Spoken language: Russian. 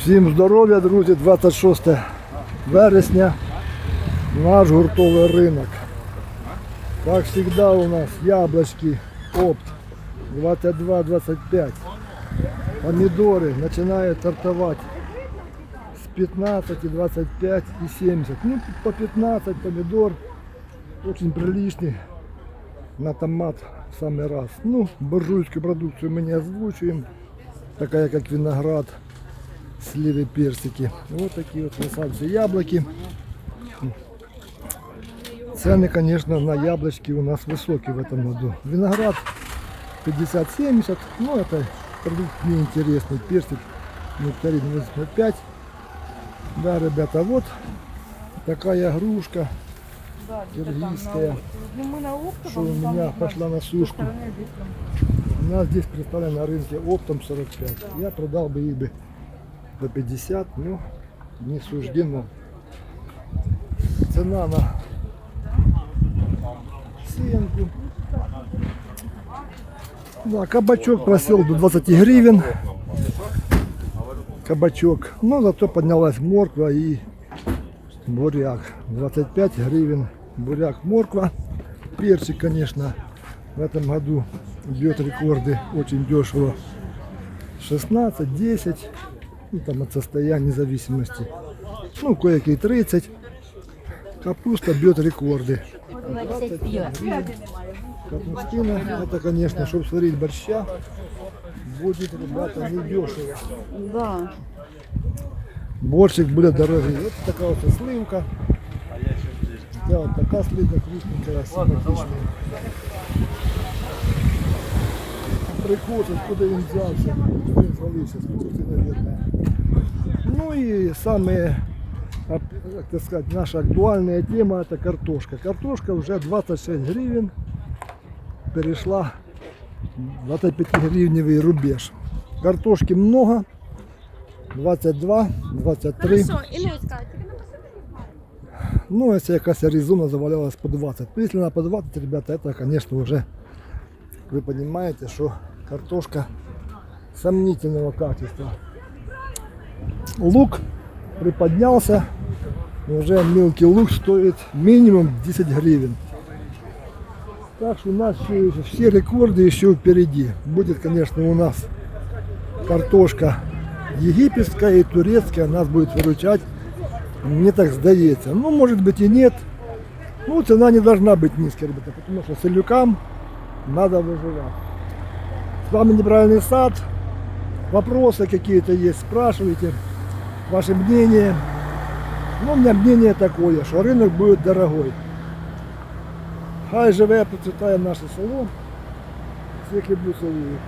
Всім здоров'я, друзі, 26 вересня, наш гуртовий ринок. Как всегда у нас яблочки опт 22-25. Помидоры начинают стартовать с 15, 25 и 70. Ну, по 15 помидор очень приличный. На томат в самый раз. Ну, буржуйскую продукцию мы не озвучиваем. Такая как виноград, сливы, персики. Вот такие вот красавцы яблоки. Цены, конечно, на яблочки у нас высокие в этом году. Виноград 50-70, ну это продукт неинтересный. Персик нектарин 85. Да, ребята, вот такая игрушка киргизская. Что у меня пошла на сушку. У нас здесь представлен на рынке оптом 45. Я продал бы их бы по 50, но не суждено. Цена на сеянку. Да, кабачок просел до 20 гривен. Кабачок. Но зато поднялась морква и буряк. 25 гривен буряк, морква. Перчик, конечно, в этом году бьет рекорды очень дешево. 16, 10, ну, там от состояния зависимости. Ну, кое-какие 30. Капуста бьет рекорды. Капустина, это, конечно, чтобы сварить борща, будет, ребята, не дешево. Да. Борщик будет дорогий. Вот такая вот сливка. Да, вот такая сливка крупненькая, симпатичная. Прикус, откуда взявся? Він звалився з Турции, наверное. И самые, как так сказать, наша актуальная тема это картошка. Картошка уже 26 гривен перешла 25 гривневый рубеж. Картошки много, 22, 23. Хорошо, написати? Ну, если якась Аризона завалялась по 20. Ну, если она по 20, ребята, это, конечно, уже, вы понимаете, что картошка сомнительного качества. Лук приподнялся, уже мелкий лук стоит минимум 10 гривен. Так что у нас еще все рекорды еще впереди. Будет, конечно, у нас картошка египетская и турецкая нас будет выручать мне так сдается. Ну, может быть и нет. Ну, цена не должна быть низкой, ребята, потому что селюкам надо выживать. С вами неправильный сад. Вопросы какие-то есть, спрашивайте. Ваше мнение. Ну, у меня мнение такое, что рынок будет дорогой. Хай живе, процветає наше село. Всіх люблю, целую.